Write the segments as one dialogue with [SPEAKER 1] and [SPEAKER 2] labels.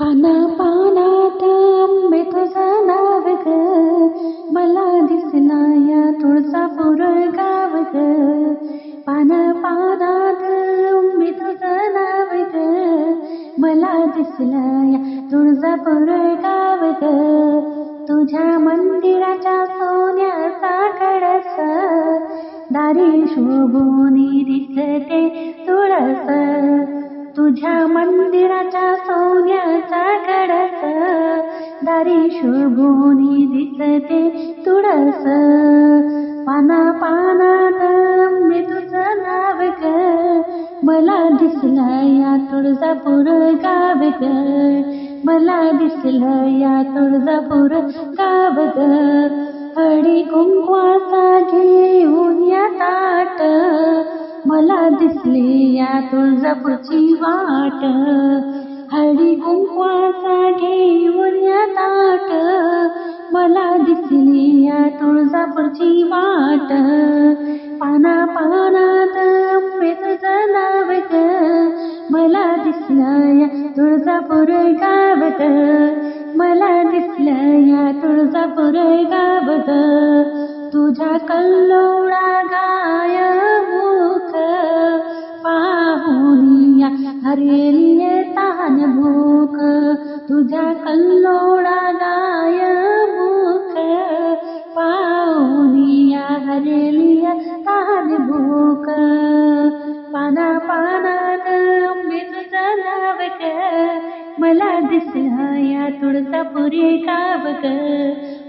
[SPEAKER 1] पाना पानात आंबे तुझं नाव ग मला दिसला या तुळजापूर गाव ग पाना पानात आंबे तुझं नाव ग मला दिसला या तुळजापूर गाव ग तुझ्या मंदिराच्या सोन्याचा कळस दारी शोभूनी दिसते तुळस. तुझ्या मंदिराच्या दारी शोभोनी दिसते तुळस. पाना पानात मी तुझं नाव ग. मला दिसला या तुळजापूर गाव ग. मला दिसलं या तुळजापूर गाव ग. हळी कुंकवाचा घेऊन या ताट. मला दिसली या तुळजापूरची वाट. हळी कुंकवाचा घेऊन मला दिसली या तुळजापूरची वाट. पाना पानात आंबे नाव ग मला दिसलं या तुळजापूर गावत. मला दिसलं या तुळजापूर गावत. तुझ्या कल्लोळा गाय मुख पाहुनिया हरेली तान भूक तुझ्या कल्लो पाहुनिया हरेलिया तान भूक पाना पानात आंबे तुझं मला दिसलं या तुळजापुरी गाव ग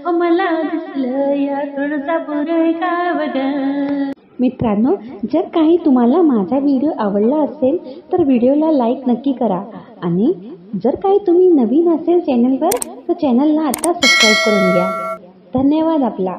[SPEAKER 1] हो मला दिसलं या तुळजापुरी गाव ग मित्रांनो जर काही तुम्हाला माझा व्हिडिओ आवडला असेल तर व्हिडिओला लाईक नक्की करा. आणि जर काही तुम्ही नवीन असेल चॅनलवर तर चॅनलला आता सबस्क्राईब करून घ्या. धन्यवाद आपला.